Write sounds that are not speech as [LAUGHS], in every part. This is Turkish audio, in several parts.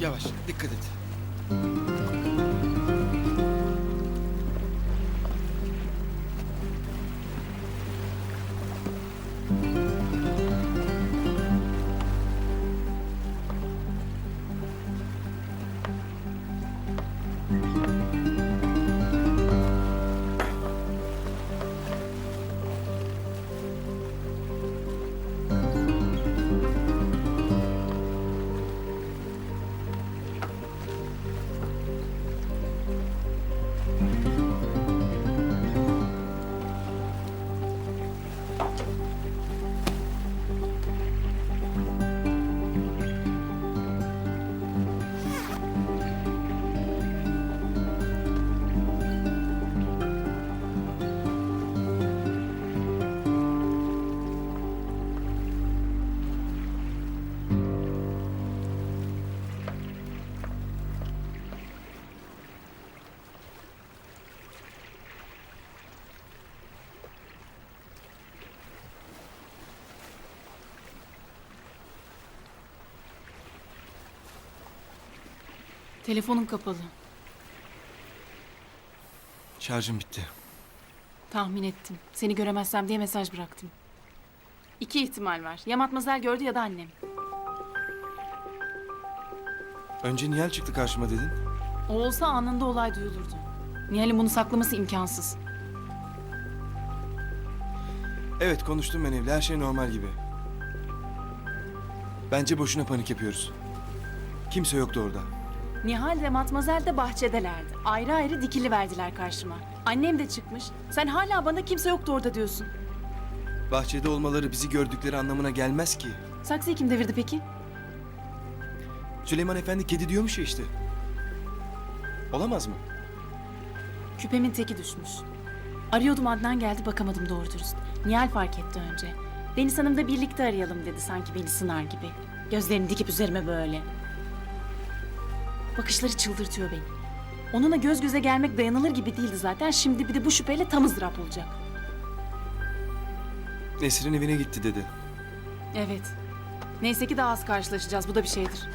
Yavaş, dikkat et. Telefonun kapalı. Şarjım bitti. Tahmin ettim. Seni göremezsem diye mesaj bıraktım. İki ihtimal var. Ya Matmazel gördü ya da annem. Önce Nihal çıktı karşıma dedin. O olsa anında olay duyulurdu. Nihal'in bunu saklaması imkansız. Evet konuştum ben evle, her şey normal gibi. Bence boşuna panik yapıyoruz. Kimse yoktu orada. Nihal ve Matmazel de bahçedelerdi. Ayrı ayrı dikili verdiler karşıma. Annem de çıkmış. Sen hala bana kimse yoktu orada diyorsun. Bahçede olmaları bizi gördükleri anlamına gelmez ki. Saksıyı kim devirdi peki? Süleyman Efendi kedi diyormuş ya işte. Olamaz mı? Küpemin teki düşmüş. Arıyordum Adnan geldi bakamadım doğru dürüst. Nihal fark etti önce. Deniz Hanım da birlikte arayalım dedi sanki beni sınar gibi. Gözlerini dikip üzerime böyle. Bakışları çıldırtıyor beni. Onunla göz göze gelmek dayanılır gibi değildi zaten. Şimdi bir de bu şüpheyle tam ızdırap olacak. Nesrin evine gitti dedi. Evet. Neyse ki daha az karşılaşacağız. Bu da bir şeydir.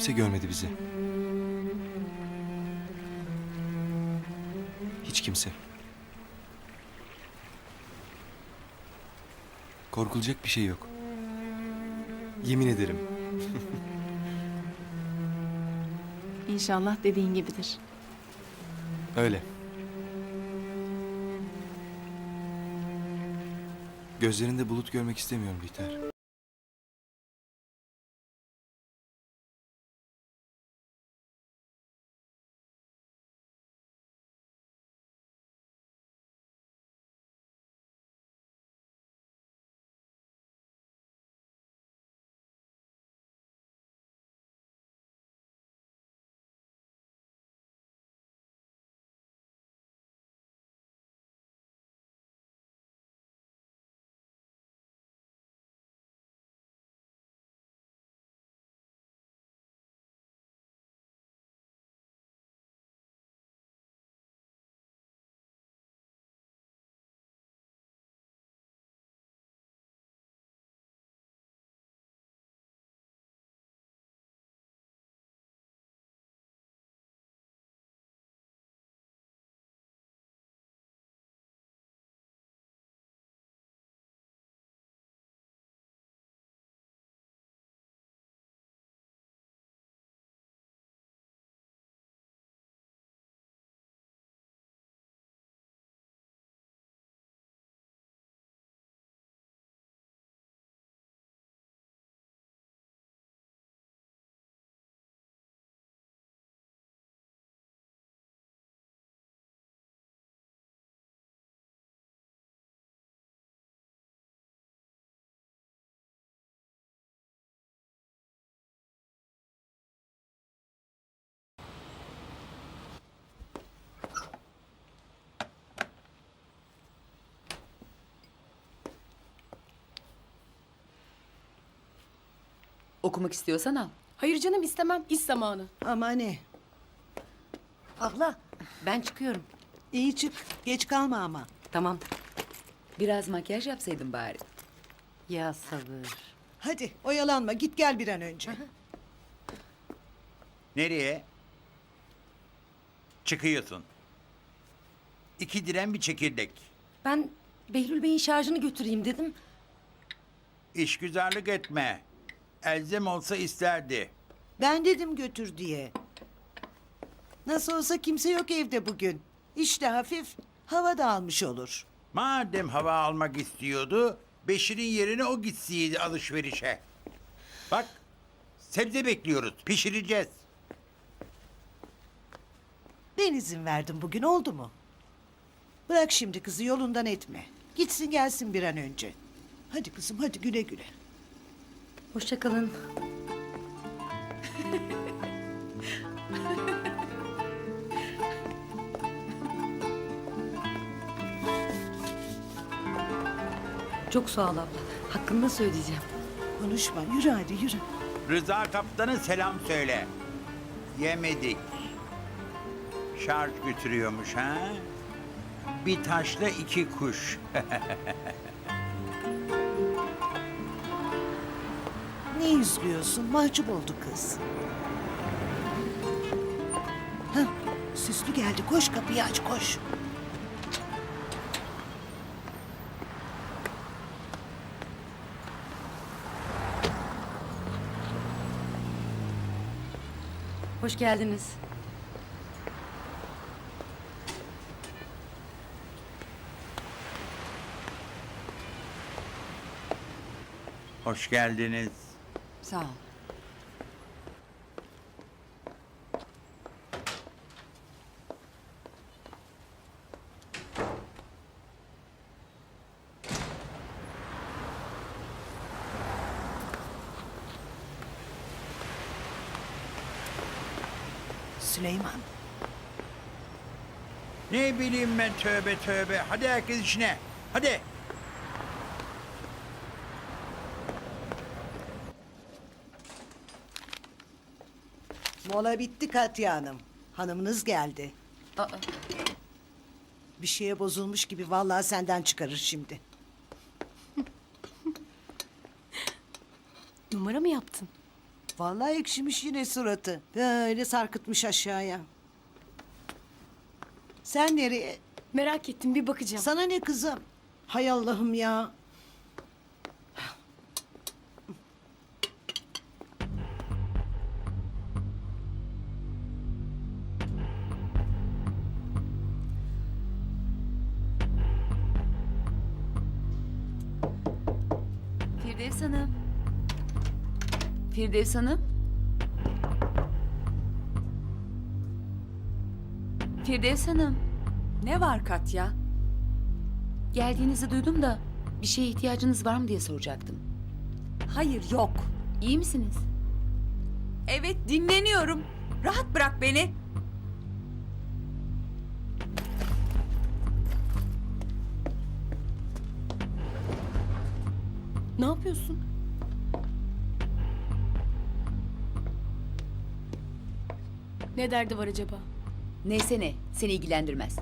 Kimse görmedi bizi. Hiç kimse. Korkulacak bir şey yok. Yemin ederim. [LAUGHS] İnşallah dediğin gibidir. Öyle. Gözlerinde bulut görmek istemiyorum Bihter. Okumak istiyorsan al. Hayır canım istemem. İş zamanı. Ama ne? Abla ben çıkıyorum. İyi çık. Geç kalma ama. Tamam. Biraz makyaj yapsaydın bari. Ya sabır. Hadi oyalanma. Git gel bir an önce. Nereye? Çıkıyorsun. İki diren bir çekirdek. Ben Behlül Bey'in şarjını götüreyim dedim. İşgüzarlık etme. Elzem olsa isterdi. Ben dedim götür diye. Nasıl olsa kimse yok evde bugün. İşte hafif hava da almış olur. Madem hava almak istiyordu, Beşir'in yerine o gitseydi alışverişe. Bak, sebze bekliyoruz, pişireceğiz. Ben izin verdim bugün oldu mu? Bırak şimdi kızı yolundan etme. Gitsin gelsin bir an önce. Hadi kızım hadi güle güle. Hoşça kalın. Çok sağ ol abla. Hakkında söyleyeceğim. Konuşma yürü hadi yürü. Rıza kaptana selam söyle. Yemedik. Şarj götürüyormuş ha? Bir taşla iki kuş. [LAUGHS] Ne üzülüyorsun? Mahcup oldu kız. Hah, süslü geldi. Koş kapıyı aç koş. Hoş geldiniz. Hoş geldiniz. Sağ ol. Süleyman. Ne bileyim ben tövbe tövbe. Hadi herkes işine. Hadi. Mola bitti Katya Hanım. Hanımınız geldi. Aa, Bir şeye bozulmuş gibi vallahi senden çıkarır şimdi. [LAUGHS] Numara mı yaptın? Vallahi ekşimiş yine suratı. Böyle sarkıtmış aşağıya. Sen nereye? Merak ettim bir bakacağım. Sana ne kızım? Hay Allah'ım ya. Firdevs Hanım. Firdevs Hanım. Firdevs Hanım. Ne var Katya? Geldiğinizi duydum da bir şeye ihtiyacınız var mı diye soracaktım. Hayır yok. İyi misiniz? Evet dinleniyorum. Rahat bırak beni. Ne yapıyorsun? Ne derdi var acaba? Neyse ne, seni ilgilendirmez.